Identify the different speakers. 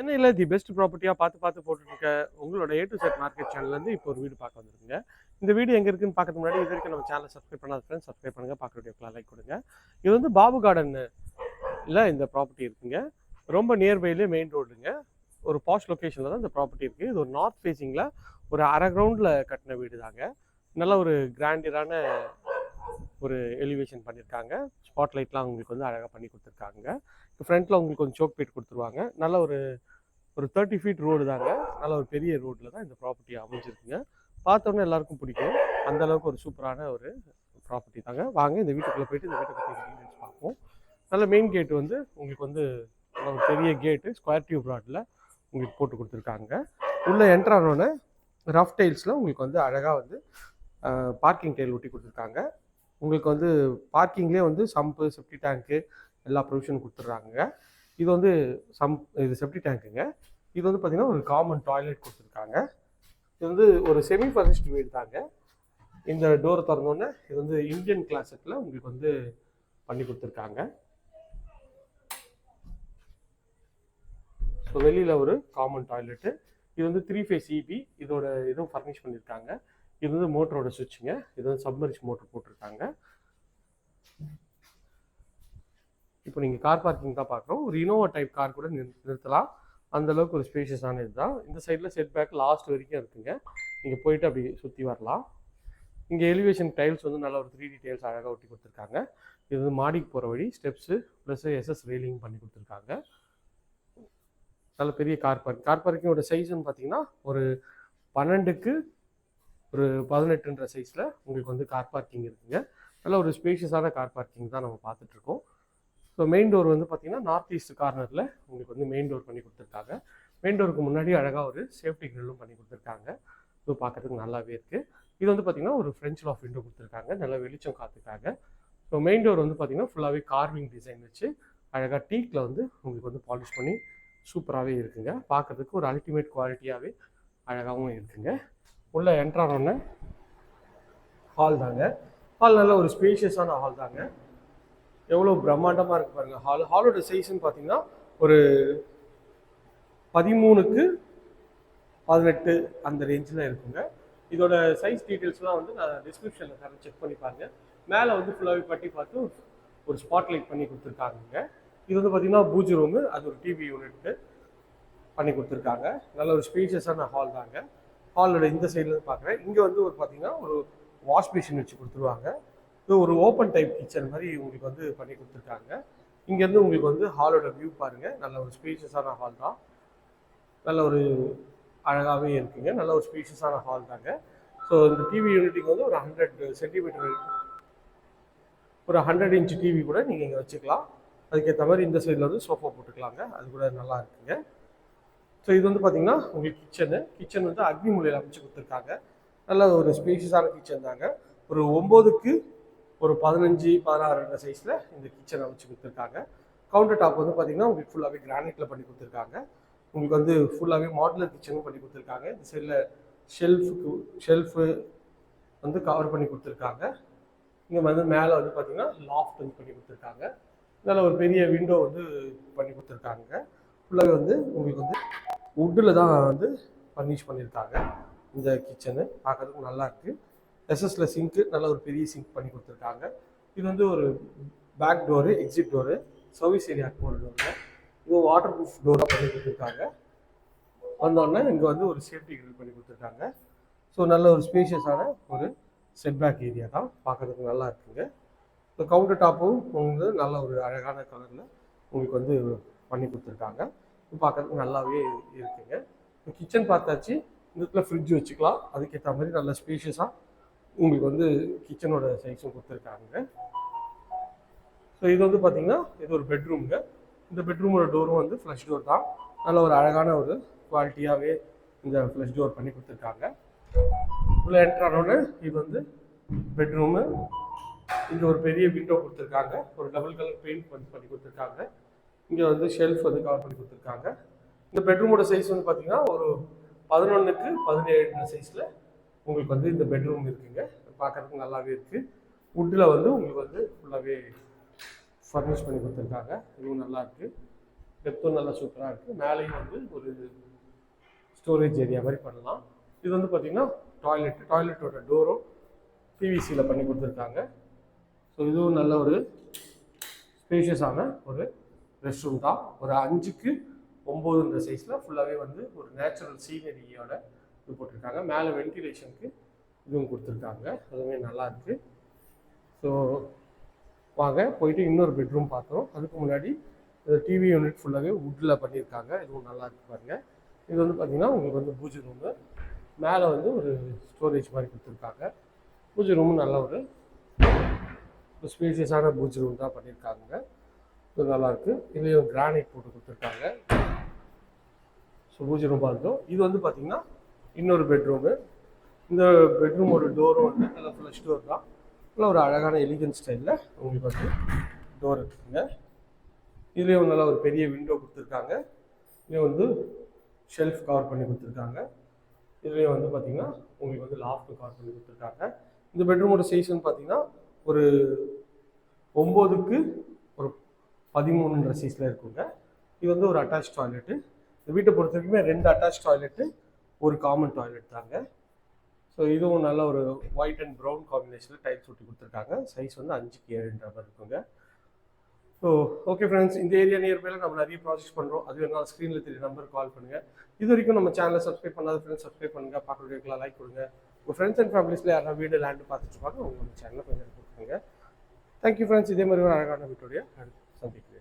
Speaker 1: சென்னையில் the best ப்ராப்பர்ட்டியாக பார்த்து பார்த்து போட்டுருக்க உங்களோட ஏ டு செட் மார்க்கெட் சேனல்லேருந்து இப்போ ஒரு வீடு பார்க்க வந்திருக்குங்க. இந்த வீடு எங்கே இருக்குன்னு பார்க்கறதுக்கு முன்னாடி இது வரைக்கும் நம்ம சேனல் சப்ஸ்கிரைப் பண்ணாத ஃப்ரெண்ட்ஸ் சப்ஸ்கிரைப் பண்ணுங்கள் பார்க்குற லைக் கொடுங்க. இது வந்து பாபு கார்டன் இல்லை இந்த ப்ராப்பர்ட்டி இருக்குங்க. ரொம்ப நியர்பைலே மெயின் ரோடுங்க ஒரு பாஷ் லொக்கேஷனில் தான் இந்த ப்ராப்பர்ட்டி இருக்குது இது ஒரு நார்த் ஃபேஸிங்கில் ஒரு அரை கிரவுண்டில் கட்டின வீடு தாங்க. நல்ல ஒரு கிராண்டியரான ஒரு எலிவேஷன் பண்ணியிருக்காங்க ஸ்பாட்லைட்லாம் உங்களுக்கு வந்து அழகாக பண்ணி கொடுத்துருக்காங்க. ஃப்ரண்ட்டில் உங்களுக்கு கொஞ்சம் சோக் பீட் கொடுத்துருவாங்க. நல்ல ஒரு ஒரு தேர்ட்டி ஃபீட் ரோடு தாங்க. நல்ல ஒரு பெரிய ரோட்டில் தான் இந்த ப்ராப்பர்ட்டி அமைஞ்சிருக்குங்க. பார்த்தோன்னே எல்லாருக்கும் பிடிக்கும். அந்த அளவுக்கு ஒரு சூப்பரான ஒரு ப்ராப்பர்ட்டி தாங்க. வாங்க இந்த வீட்டுக்குள்ளே போயிட்டு இந்த வீட்டை பற்றி டீட்டெயில்ஸ் பார்ப்போம். நல்ல மெயின் கேட்டு வந்து உங்களுக்கு வந்து ஒரு பெரிய கேட்டு ஸ்கொயர் டியூப் ராட்டில் உங்களுக்கு போட்டு கொடுத்துருக்காங்க. உள்ளே என்ட்ரானோடனே ரஃப் டைல்ஸில் உங்களுக்கு வந்து அழகாக வந்து பார்க்கிங் டைல் ஒட்டி கொடுத்துருக்காங்க. உங்களுக்கு வந்து பார்க்கிங்லேயே வந்து சம்பு செப்டி டேங்க்கு எல்லா ப்ரொவிஷனும் கொடுத்துட்றாங்க. இது வந்து சம் இது செப்டி டேங்க்குங்க இது வந்து பார்த்திங்கன்னா ஒரு காமன் டாய்லெட் கொடுத்துருக்காங்க. இது வந்து ஒரு செமி ஃபர்னிஷ்டு வீடு தாங்க. இந்த டோரை திறந்தோன்னே இது வந்து இந்தியன் கிளாஸெட்டில் உங்களுக்கு வந்து பண்ணி கொடுத்துருக்காங்க. ஸோ வெளியில் ஒரு காமன் டாய்லெட்டு இது வந்து த்ரீ ஃபேஸ் இபி இதோட இதுவும் ஃபர்னிஷ் பண்ணியிருக்காங்க இது வந்து மோட்டரோட சுவிட்சுங்க இது வந்து சப்மரிஷ் மோட்டர் போட்டிருக்காங்க. இப்போ நீங்கள் கார் பார்க்கிங் தான் பார்க்குறோம். ஒரு இனோவா டைப் கார் கூட நிறு நிறுத்தலாம். அந்தளவுக்கு ஒரு ஸ்பேஷியஸான இதுதான். இந்த சைடில் செட் பேக் லாஸ்ட் வரைக்கும் இருக்குங்க. நீங்கள் போயிட்டு அப்படி சுற்றி வரலாம். இங்கே எலிவேஷன் டைல்ஸ் வந்து நல்ல ஒரு த்ரீ டி டைல்ஸ் அழகாக ஒட்டி கொடுத்துருக்காங்க. இது வந்து மாடிக்கு போகிற வழி ஸ்டெப்ஸு ப்ளஸ் எஸ்எஸ் ரெயிலிங் பண்ணி கொடுத்துருக்காங்க. நல்ல பெரிய கார் பார்க் கார் பார்க்கிங்கோட சைஸ்ன்னு பார்த்தீங்கன்னா ஒரு பன்னெண்டுக்கு ஒரு பதினெட்டுன்ற சைஸில் உங்களுக்கு வந்து கார் பார்க்கிங் இருக்குங்க. நல்ல ஒரு ஸ்பேஷியஸான கார் பார்க்கிங் தான் நம்ம பார்த்துட்ருக்கோம் ஸோ மெயின் டோர் வந்து பார்த்தீங்கன்னா நார்த் ஈஸ்ட் கார்னரில் உங்களுக்கு வந்து மெயின் டோர் பண்ணி கொடுத்துருக்காங்க. மெயின் டோருக்கு முன்னாடி அழகாக ஒரு சேஃப்டி கிரில்லும் பண்ணி கொடுத்துருக்காங்க. ஸோ பார்க்கறதுக்கு நல்லாவே இருக்குது இது வந்து பார்த்தீங்கன்னா ஒரு ஃப்ரெஞ்ச் லாஃப் விண்டோ கொடுத்துருக்காங்க. நல்லா வெளிச்சம் காத்துக்காக. ஸோ மெயின் டோர் வந்து பார்த்தீங்கன்னா ஃபுல்லாகவே கார்விங் டிசைன் வச்சு அழகாக டீக்கில் வந்து உங்களுக்கு வந்து பாலிஷ் பண்ணி சூப்பராகவே இருக்குங்க. பார்க்குறதுக்கு ஒரு அல்டிமேட் குவாலிட்டியாகவே அழகாகவும் இருக்குங்க. உள்ளே என்ட்ரானோடனே ஹால் தாங்க. ஹால் நல்ல ஒரு ஸ்பேஷியஸான ஹால் தாங்க. எவ்வளோ பிரம்மாண்டமாக இருக்குது பாருங்கள் ஹால் ஹாலோட சைஸ்ன்னு பார்த்தீங்கன்னா ஒரு பதிமூணுக்கு பதினெட்டு அந்த ரேஞ்சில் இருக்குங்க. இதோட சைஸ் டீட்டெயில்ஸ்லாம் வந்து நான் டிஸ்கிரிப்ஷனில் தரேன் செக் பண்ணி பாருங்க. மேலே வந்து ஃபுல்லாகவே பட்டி பார்த்து ஒரு ஸ்பாட் லைட் பண்ணி கொடுத்துருக்காங்க. இது வந்து பார்த்தீங்கன்னா பூஜ் ரூமு அது ஒரு டிவி யூனிட்டு பண்ணி கொடுத்துருக்காங்க. நல்ல ஒரு ஸ்பீஷியஸான ஹால் தாங்க. ஹாலோட இந்த சைடில் பார்க்குறேன் இங்கே வந்து ஒரு பார்த்தீங்கன்னா ஒரு வாஷ் மிஷின் வச்சு கொடுத்துருவாங்க. இது ஒரு ஓப்பன் டைப் கிச்சன் மாதிரி உங்களுக்கு வந்து பண்ணி கொடுத்துருக்காங்க. இங்கேருந்து உங்களுக்கு வந்து ஹாலோட வியூ பாருங்கள் நல்ல ஒரு ஸ்பீஷியஸான ஹால் தான். நல்ல ஒரு அழகாகவே இருக்குங்க. நல்ல ஒரு ஸ்பீஷியஸான ஹால் தாங்க. ஸோ இந்த டிவி யூனிட்டுக்கு வந்து ஒரு ஹண்ட்ரட் சென்டிமீட்டர் ஒரு ஹண்ட்ரட் இன்ச் டிவி கூட நீங்கள் இங்கே வச்சுக்கலாம். அதுக்கேற்ற மாதிரி இந்த சைடில் வந்து சோஃபா போட்டுக்கலாங்க. அது கூட நல்லா இருக்குங்க. ஸோ இது வந்து பார்த்தீங்கன்னா உங்களுக்கு கிச்சனு கிச்சன் வந்து அக்னி மூலையில் அமைச்சு கொடுத்துருக்காங்க. நல்ல ஒரு ஸ்பேஷியஸான கிச்சன் தாங்க. ஒரு ஒம்போதுக்கு ஒரு பதினஞ்சு பதினாறு சைஸில் இந்த கிச்சன் அமைச்சு கொடுத்துருக்காங்க. கவுண்டர் டாப் வந்து பார்த்தீங்கன்னா உங்களுக்கு ஃபுல்லாகவே கிரானைட்டில் பண்ணி கொடுத்துருக்காங்க. உங்களுக்கு வந்து ஃபுல்லாகவே மாடுலர் கிச்சனும் பண்ணி கொடுத்துருக்காங்க. இந்த சைடில் ஷெல்ஃபுக்கு ஷெல்ஃபு வந்து கவர் பண்ணி கொடுத்துருக்காங்க. இங்கே வந்து மேலே வந்து பார்த்தீங்கன்னா லாஃப்ட் வந்து பண்ணி கொடுத்துருக்காங்க. நல்ல ஒரு பெரிய விண்டோ வந்து பண்ணி கொடுத்துருக்காங்க. ஃபுல்லாகவே வந்து உங்களுக்கு வந்து வுட்டில் தான் வந்து ஃபர்னிஷ் பண்ணியிருக்காங்க. இந்த கிச்சனு பார்க்குறதுக்கு நல்லாயிருக்கு இருக்குது எஸ்எஸ்ல சிங்க்கு நல்ல ஒரு பெரிய சிங்க் பண்ணி கொடுத்துருக்காங்க. இது வந்து ஒரு back door exit door service ஏரியாவுக்கு போகிற டோரு இது வாட்டர் ப்ரூஃப் டோராக பண்ணி கொடுத்துருக்காங்க. வந்தோடனே இங்கே வந்து ஒரு சேஃப்டி கிரில் பண்ணி கொடுத்துருக்காங்க. ஸோ நல்ல ஒரு ஸ்பேஷியஸான ஒரு செட்பேக் ஏரியா தான். பார்க்கறதுக்கு நல்லா இருக்குங்க. இந்த கவுண்டர் டாப்பும் வந்து நல்ல ஒரு அழகான கலரில் உங்களுக்கு வந்து பண்ணி கொடுத்துருக்காங்க. பார்க்கறதுக்கு நல்லாவே இருக்குங்க. கிச்சன் பார்த்தாச்சு. இந்த ஃப்ரிட்ஜ் வச்சுக்கலாம். அதுக்கேற்ற மாதிரி நல்ல ஸ்பேஷியஸாக உங்களுக்கு வந்து கிச்சனோட சைஸும் கொடுத்துருக்காங்க. ஸோ இது வந்து பார்த்தீங்கன்னா இது ஒரு பெட்ரூம்ங்க இந்த பெட்ரூமோட டோரும் வந்து ஃப்ளஷ் டோர் தான். நல்ல ஒரு அழகான ஒரு குவாலிட்டியாகவே இந்த ஃப்ளஷ் டோர் பண்ணி கொடுத்துருக்காங்க. உள்ள என்ட்ரானோடனே இது வந்து பெட்ரூமு இங்கே ஒரு பெரிய விண்டோ கொடுத்துருக்காங்க. ஒரு டபுள் கலர் பெயிண்ட் வந்து பண்ணி கொடுத்துருக்காங்க. இங்கே வந்து ஷெல்ஃப் வந்து கவர் பண்ணி கொடுத்துருக்காங்க. இந்த பெட்ரூமோட சைஸ் வந்து பார்த்தீங்கன்னா ஒரு பதினொன்றுக்கு பதினேழு சைஸில் உங்களுக்கு வந்து இந்த பெட்ரூம் இருக்குங்க. பார்க்கறதுக்கு நல்லாவே இருக்குது வுட்டில் வந்து உங்களுக்கு வந்து ஃபுல்லாகவே ஃபர்னிஷ் பண்ணி கொடுத்துருக்காங்க. இதுவும் நல்லா இருக்குது டெப்த்தும் நல்லா சூப்பராக இருக்குது மேலேயும் வந்து ஒரு ஸ்டோரேஜ் ஏரியா மாதிரி பண்ணலாம். இது வந்து பார்த்திங்கன்னா டாய்லெட் டாய்லெட்டோட டோரும் பிவிசியில் பண்ணி கொடுத்துருக்காங்க. ஸோ இதுவும் நல்ல ஒரு ஸ்பேஷியஸான ஒரு ரெஸ்ட் ரூம் தான். ஒரு அஞ்சுக்கு ஒம்போதுன்ற சைஸில் ஃபுல்லாகவே வந்து ஒரு நேச்சுரல் சீனரியோட இது போட்டிருக்காங்க. மேலே வென்டிலேஷனுக்கு இதுவும் கொடுத்துருக்காங்க. அதுவுமே நல்லாயிருக்கு ஸோ வாங்க போயிட்டு இன்னொரு பெட்ரூம் பார்த்தோம். அதுக்கு முன்னாடி டிவி யூனிட் ஃபுல்லாகவே வுட்டில் பண்ணியிருக்காங்க. இதுவும் நல்லா இருக்கு பாருங்க. இது வந்து பார்த்தீங்கன்னா உங்களுக்கு வந்து பூஜை ரூமு மேலே வந்து ஒரு ஸ்டோரேஜ் மாதிரி கொடுத்துருக்காங்க. பூஜை ரூமும் நல்ல ஒரு ஒரு ஸ்பேசியஸான பூஜை ரூம் தான் பண்ணியிருக்காங்க. இது நல்லாயிருக்கு இதுலேயும் கிரானைட் போட்டு கொடுத்துருக்காங்க. ஸோ பூஜை ரூம் பார்த்தோம் இது வந்து பார்த்தீங்கன்னா இன்னொரு பெட்ரூமு இந்த பெட்ரூமோட டோரும் வந்து நல்லா ஃப்ளஷ் டோர் தான். நல்லா ஒரு அழகான எலிகன் ஸ்டைலில் உங்களுக்கு வந்து டோர் இருக்குங்க. இதுலேயும் நல்லா ஒரு பெரிய விண்டோ கொடுத்துருக்காங்க. இதுலேயும் வந்து ஷெல்ஃப் கவர் பண்ணி கொடுத்துருக்காங்க. இதுலேயும் வந்து பார்த்தீங்கன்னா உங்களுக்கு வந்து லாஃப்ட் கவர் பண்ணி கொடுத்துருக்காங்க. இந்த பெட்ரூமோட சைஸ்ன்னு பார்த்தீங்கன்னா ஒரு ஒம்போதுக்கு ஒரு பதிமூணுன்ற சைஸில் இருக்குங்க. இது வந்து ஒரு அட்டாச் டாய்லெட்டு இந்த வீட்டை பொறுத்த வரைக்குமே ரெண்டு அட்டாச் டாய்லெட்டு ஒரு காமன் டாய்லெட் தாங்க. ஸோ இதுவும் நல்ல ஒரு ஒயிட் அண்ட் ப்ரௌன் காம்பினேஷனில் டைல்ஸ் ஒட்டி கொடுத்துருக்காங்க. சைஸ் வந்து அஞ்சுக்கு ஏழுன்ற மாதிரி இருக்குங்க. ஸோ ஓகே ஃப்ரெண்ட்ஸ் இந்த ஏரியா நியர்பைல நம்ம நிறைய ப்ராசஸ் பண்ணுறோம் அது வேணாலும் ஸ்க்ரீனில் தெரிய நம்பர் கால் பண்ணுங்கள் இது வரைக்கும் நம்ம சேனலை சப்ஸ்கிரைப் பண்ணாத ஃப்ரெண்ட்ஸ் சப்ஸ்கிரைப் பண்ணுங்கள் பார்க்குறதுக்குலாம் லைக் கொடுங்க. உங்கள் ஃப்ரெண்ட்ஸ் அண்ட் ஃபேமிலிஸில் யாராவது வீடு லேண்டு பார்த்துட்டு இருப்பாங்க உங்கள் சேனலை கொஞ்சம் கொடுத்துருங்க. தேங்க்யூ ஃப்ரெண்ட்ஸ் இதே மாதிரி ஒரு அழகான வீட்டுடைய சந்திக்கிறேன்